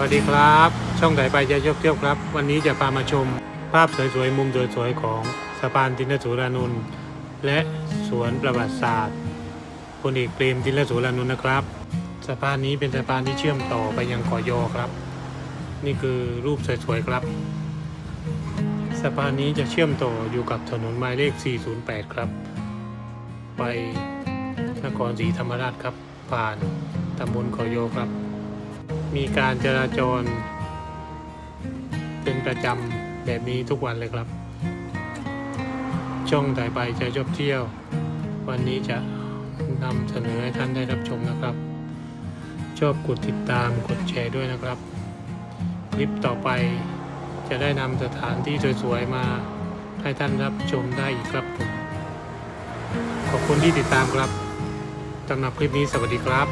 สวัสดีครับ ช่องไถไปจะยกเที่ยวครับ วันนี้จะพามาชมภาพสวยๆ มุมสวยๆ ของสะพานตินสุรานนท์และสวนประวัติศาสตร์พลเอกเปรมตินสุรานนท์นะครับ สะพานนี้เป็นสะพานที่เชื่อมต่อไปยังเกาะยอครับ นี่คือรูปสวยๆ ครับ สะพานนี้จะเชื่อมต่ออยู่กับถนนหมายเลข 408 ครับ ไปนครศรีธรรมราชครับ ผ่านตำบลเกาะยอครับ มีการจราจร เป็นประจำแบบนี้ทุกวันเลยครับ ช่องถ่ายไปจะชอบเที่ยว วันนี้จะนำเสนอให้ท่านได้รับชมนะครับ ชอบกดติดตามกดแชร์ด้วยนะครับ คลิปต่อไปจะได้นำสถานที่สวยๆมาให้ท่านรับชมได้อีกครับผมขอบคุณที่ติดตามครับสำหรับคลิปนี้สวัสดีครับ